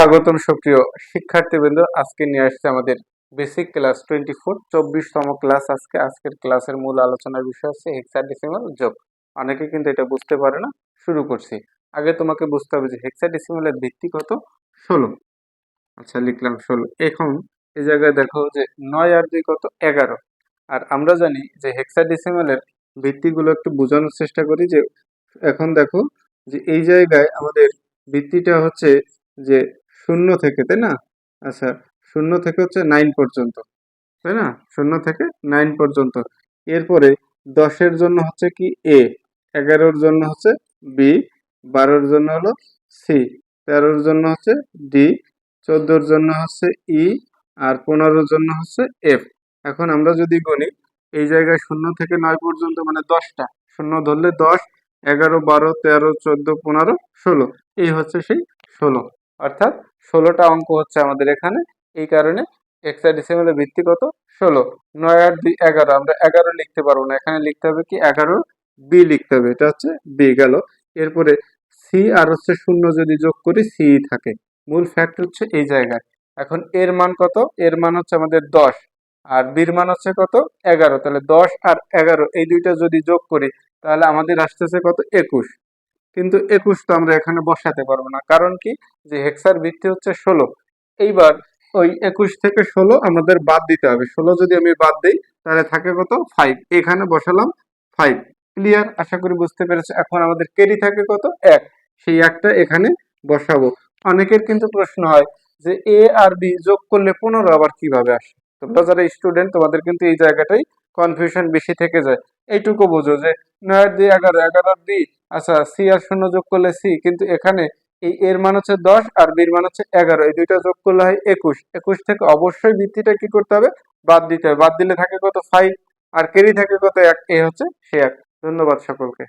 স্বাগতম সুপ্রিয় শিক্ষার্থীবৃন্দ। আজকে নিয়ে আসছে আমাদের বেসিক ক্লাস টোয়েন্টি ফোর চব্বিশতম ক্লাস আজকে। আজকের ক্লাসের মূল আলোচনার বিষয় হচ্ছে হেক্সাডেসিমাল যোগ। অনেকে কিন্তু এটা বুঝতে পারে না। শুরু করছি। আগে তোমাকে বুঝতে হবে যে হেক্সাডেসিমালের ভিত্তি কত? ষোলো। আচ্ছা লিখলাম ষোলো। এখন এই জায়গায় দেখো যে নয় আর দুই কত? এগারো। আর আমরা জানি যে হেক্সাডেসিমালের ভিত্তিগুলো একটু বোঝানোর চেষ্টা করি যে এখন দেখো যে এই জায়গায় আমাদের ভিত্তিটা হচ্ছে যে শূন্য থেকে, তাই না? আচ্ছা শূন্য থেকে হচ্ছে নাইন পর্যন্ত, তাই না? শূন্য থেকে নাইন পর্যন্ত। এরপরে দশের জন্য হচ্ছে কি এ এগারোর জন্য হচ্ছে বি বারোর জন্য হলো সি তেরোর জন্য হচ্ছে ডি চোদ্দোর জন্য হচ্ছে ই আর পনেরোর জন্য হচ্ছে এফ এখন আমরা যদি গণি এই জায়গায় শূন্য থেকে নয় পর্যন্ত মানে দশটা। শূন্য ধরলে দশ, এগারো, বারো, তেরো, চোদ্দ, পনেরো, ষোলো। এই হচ্ছে সেই ষোলো। অর্থাৎ ষোলোটা অঙ্ক হচ্ছে আমাদের এখানে। এই কারণে এক্সাডেসিমালের ভিত্তি কত? ষোলো। নয় আর দুই এগারো। আমরা এগারো লিখতে পারব না। এখানে লিখতে হবে কি? এগারো বি লিখতে হবে। এটা হচ্ছে বি গেল। এরপরে সি আর হচ্ছে শূন্য যদি যোগ করি সি থাকে। মূল ফ্যাক্ট হচ্ছে এই জায়গায়। এখন এর মান কত? এর মান হচ্ছে আমাদের দশ। আর বির মান হচ্ছে কত? এগারো। তাহলে দশ আর এগারো, এই দুইটা যদি যোগ করি, তাহলে আমাদের আসতেছে কত? একুশ। কিন্তু একুশ তো আমরা এখানে বসাতে পারব না। কারণ কি? যে হেক্সার ভিত্তি হচ্ছে ষোলো। এইবার ওই একুশ থেকে ষোলো আমাদের বাদ দিতে হবে। ষোলো যদি আমি বাদ দিই, তাহলে থাকে কত? ফাইভ এখানে বসালাম ফাইভ ক্লিয়ার আশা করি বুঝতে পেরেছে। এখন আমাদের কেরি থাকে কত? এক। সেই একটা এখানে বসাবো। অনেকের কিন্তু প্রশ্ন হয় যে এ আর বি যোগ করলে পনেরো আবার কীভাবে আসে? তোমরা যারা স্টুডেন্ট তোমাদের কিন্তু এই জায়গাটাই কনফিউশন বেশি থেকে যায়। এইটুকু বোঝো যে নয় দুই এগারো এগারো দুই আচ্ছা সি আর শূন্য যোগ করলে সি কিন্তু এখানে এই এর মান হচ্ছে দশ আর বির মান হচ্ছে এগারো। এই দুইটা যোগ করলে হয় একুশ। একুশ থেকে অবশ্যই বৃত্তিটা কি করতে হবে? বাদ দিতে হবে। বাদ দিলে থাকে কত? ফাইভ আর কেরি থাকে কত? এক। এ হচ্ছে সে এক। ধন্যবাদ সকলকে।